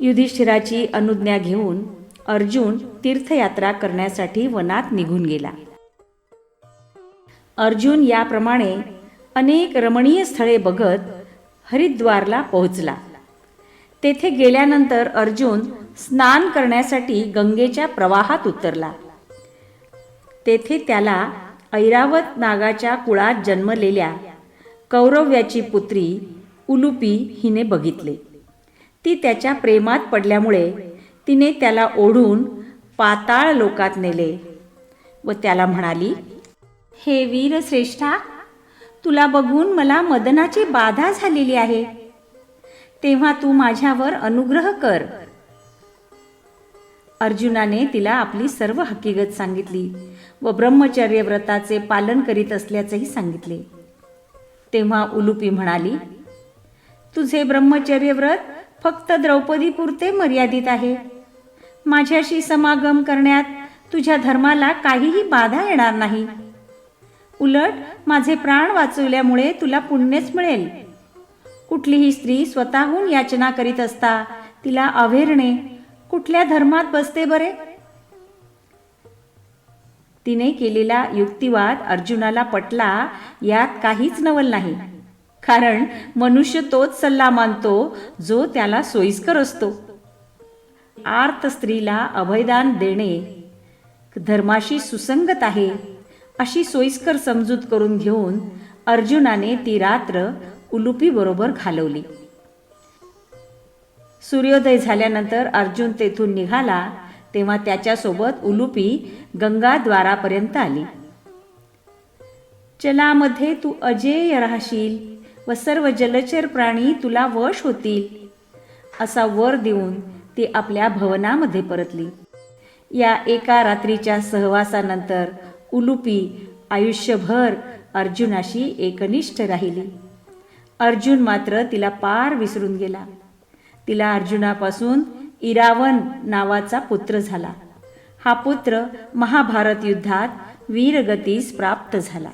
युधिष्ठिराची अनुज्ञा घेऊन अर्जुन तीर्थयात्रा करण्यासाठी वनात निघून गेला. अर्जुन याप्रमाणे अनेक रमणीय स्थळे बघत हरिद्वारला पोहोचला. तेथे गेल्यानंतर अर्जुन स्नान करण्यासाठी गंगेच्या प्रवाहात उतरला. तेथे त्याला ऐरावत नागाच्या कुळात जन्मलेल्या कौरव्याची पुत्री उलुपी हिने बघितले. ती त्याच्या प्रेमात पडल्यामुळे तिने त्याला ओढून पाताळ लोकात नेले व त्याला म्हणाली हे वीरश्रेष्ठा तुला बघून मला मदनाची बाधा झालेली आहे. तेव्हा तू माझ्यावर अनुग्रह कर. अर्जुनाने तिला आपली सर्व हकीकत सांगितली व ब्रह्मचर्य व्रताचे पालन करीत असल्याचेही सांगितले. तेव्हा उलुपी म्हणाली तुझे ब्रह्मचर्य व्रत फक्त द्रौपदी पुरते मर्यादित आहे. माझ्याशी समागम करण्यात तुझ्या धर्माला काहीही बाधा येणार नाही. उलट माझे प्राण वाचवल्यामुळे तुला पुण्यच मिळेल. कुठलीही स्त्री स्वतःहून याचना करीत असता तिला अवेरणे कुठल्या धर्मात बसते बरे? तिने केलेला युक्तिवाद अर्जुनाला पटला यात काहीच नवल नाही. कारण मनुष्य तोच सल्ला मानतो जो त्याला सोयीस्कर असतो. आर्त स्त्रीला अभयदान देणे धर्माशी सुसंगत आहे अशी सोयीस्कर समजूत करून घेऊन अर्जुनाने ती रात्र उलुपीबरोबर घालवली. सूर्योदय झाल्यानंतर अर्जुन तेथून निघाला तेव्हा त्याच्यासोबत उलुपी गंगाद्वारापर्यंत आली. चलामध्ये तू अजेय राहशील व सर्व जलचर प्राणी तुला वश होतील. असा वर देऊन ती आपल्या भवनामध्ये परतली. या एका रात्रीच्या सहवासानंतर उलुपी आयुष्यभर अर्जुनाशी एकनिष्ठ राहिली. अर्जुन मात्र तिला पार विसरून गेला. तिला अर्जुनापासून इरावन नावाचा पुत्र झाला. हा पुत्र महाभारत युद्धात वीरगतीस प्राप्त झाला.